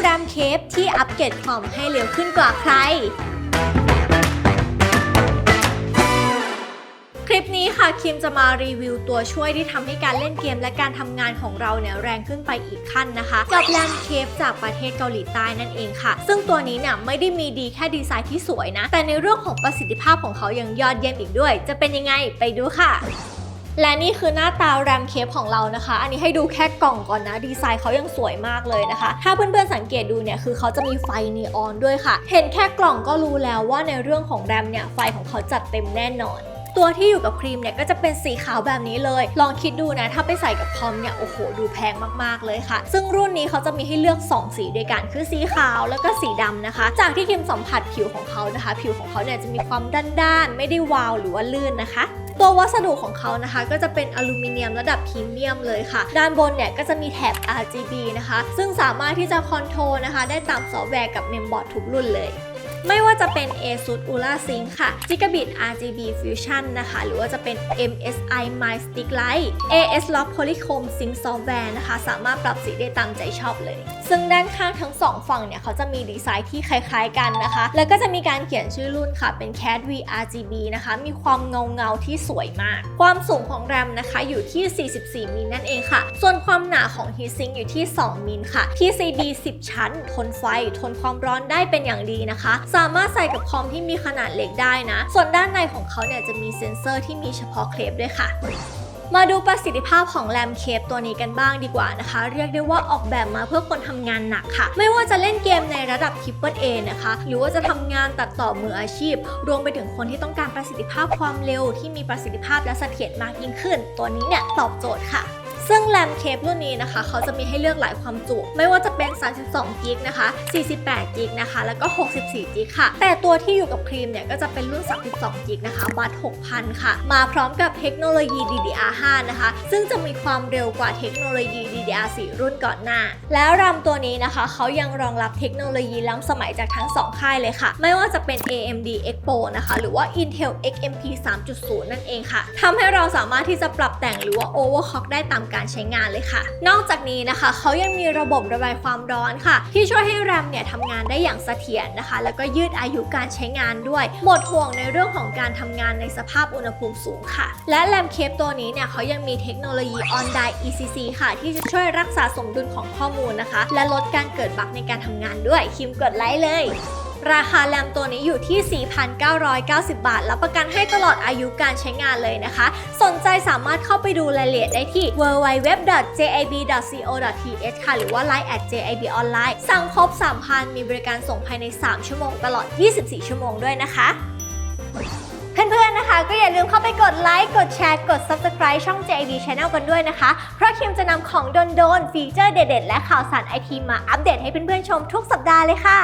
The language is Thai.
แรมเคปที่อัปเกรดคอมให้เร็วขึ้นกว่าใคร คลิปนี้ค่ะคิมจะมารีวิวตัวช่วยที่ทำให้การเล่นเกมและการทำงานของเราเนี่ยแรงขึ้นไปอีกขั้นนะคะ กับแรมเคฟจากประเทศเกาหลีใต้นั่นเองค่ะ ซึ่งตัวนี้เนี่ยไม่ได้มีดีแค่ดีไซน์ที่สวยนะ แต่ในเรื่องของประสิทธิภาพของเขายังยอดเยี่ยมอีกด้วย จะเป็นยังไงไปดูค่ะ และนี่คือหน้าตาแรมเคปของเรานะคะ อันนี้ให้ดูแค่กล่องก่อนนะ ดีไซน์เขายังสวยมากเลยนะคะ ถ้าเพื่อนๆสังเกตดูเนี่ย คือเขาจะมีไฟนีออนด้วยค่ะ เห็นแค่กล่องก็รู้แล้วว่าในเรื่องของแรมเนี่ย ไฟของเขาจัดเต็มแน่นอน ตัวที่อยู่กับครีมเนี่ยก็จะเป็นสีขาวแบบนี้เลย ลองคิดดูนะ ถ้าไปใส่กับคอมเนี่ย โอ้โห ดูแพงมากๆเลยค่ะ ซึ่งรุ่นนี้เขาจะมีให้เลือก 2 สีด้วยกัน คือสีขาวแล้วก็สีดำนะคะ จากที่คิมสัมผัสผิวของเขานะคะ ผิวของเขาเนี่ยจะมีความด้านๆ ไม่ได้วาวหรือว่าลื่นนะคะตัววัสดุของเขานะคะก็จะเป็นอลูมิเนียมระดับพรีเมียมเลยค่ะ ด้านบนเนี่ยก็จะมีแถบ RGB นะคะ ซึ่งสามารถที่จะคอนโทรลนะคะ ได้ตามซอฟต์แวร์กับเมมบอร์ดทุกรุ่นเลย ไม่ว่าจะเป็น ASUS Ula Sync ค่ะ Gigabit RGB Fusion นะคะ หรือว่าจะเป็น MSI My Stick Light AS Lock Polychrome Sync Software นะคะ สามารถปรับสีได้ตามใจชอบเลย ซึ่งด้านข้างทั้งสองฝั่งเนี่ย เขาจะมีดีไซน์ที่คล้ายๆกันนะคะ แล้วก็จะมีการเขียนชื่อรุ่นค่ะ เป็น CAT V RGB นะคะ มีความเงาเงาๆที่สวยมาก ความสูงของแรมนะคะ อยู่ที่ 44มิลนั่นเองค่ะ ส่วนความหนาของ Heatsink อยู่ที่ 2มิลค่ะ PCB 10 ชั้น ทนไฟ ทนความร้อนได้เป็นอย่างดีนะคะสามารถใส่กับคอมที่มีขนาดเล็กได้นะ ส่วนด้านในของเขาเนี่ยจะมีเซ็นเซอร์ที่มีเฉพาะเคลปด้วยค่ะมาดูประสิทธิภาพของแรมเคปตัวนี้กันบ้างดีกว่านะคะ เรียกได้ว่าออกแบบมาเพื่อคนทำงานหนักค่ะ ไม่ว่าจะเล่นเกมในระดับ Triple A นะคะ หรือว่าจะทำงานตัดต่อมืออาชีพ รวมไปถึงคนที่ต้องการประสิทธิภาพความเร็วที่มีประสิทธิภาพและเสถียรมากยิ่งขึ้น ตัวนี้เนี่ยตอบโจทย์ค่ะ ซึ่งแรมเคปรุ่นนี้นะคะเขาจะมีให้เลือกหลายความจุ ไม่ว่าจะเป็น 32กิกนะคะ 48กิกนะคะ แล้วก็ 64กิกค่ะ แต่ตัวที่อยู่กับครีมเนี่ยก็จะเป็นรุ่น 32กิกนะคะบัต6,000 ค่ะ มาพร้อมกับเทคโนโลยี DDR5 นะคะ ซึ่งจะมีความเร็วกว่าเทคโนโลยี DDR4 รุ่นก่อนหน้า แล้วแรมตัวนี้นะคะเขายังรองรับเทคโนโลยีล้ำสมัยจากทั้ง 2 ค่ายเลยค่ะ ไม่ว่าจะเป็น AMD Expo นะคะ หรือว่า Intel XMP 3.0 นั่นเองค่ะทำให้เราสามารถที่จะปรับแต่งหรือว่า overclock ได้ตามการใช้งานเลยค่ะ นอกจากนี้นะคะเขายังมีระบบระบายความร้อนค่ะ ที่ช่วยให้แรมเนี่ยทำงานได้อย่างเสถียรนะคะ แล้วก็ยืดอายุการใช้งานด้วย หมดห่วงในเรื่องของการทำงานในสภาพอุณหภูมิสูงค่ะ และแรมเคปตัวนี้เนี่ยเขายังมีเทคโนโลยี On Die ECC ค่ะ ที่จะช่วยรักษาสมดุลของข้อมูลนะคะ และลดการเกิดบั๊กในการทำงานด้วยคิมกดไลค์เลย ราคาแรมตัวนี้อยู่ที่ 4,990 บาท รับประกันให้ตลอดอายุการใช้งานเลยนะคะ สนใจสามารถเข้าไปดูรายละเอียดได้ที่ www.jab.co.th ค่ะ หรือว่า line at jab online สั่งครบ 3,000 มีบริการส่งภายใน 3 ชั่วโมงตลอด 24 ชั่วโมงด้วยนะคะเพื่อนๆ นะคะ ก็อย่าลืมเข้าไปกดไลค์ กดแชร์ กด Subscribe ช่อง JIB Channel กันด้วยนะคะ เพราะคิมจะนำของโดนๆ ฟีเจอร์เด็ดๆ และข่าวสารไอทีมาอัปเดตให้เพื่อนๆ ชมทุกสัปดาห์เลยค่ะ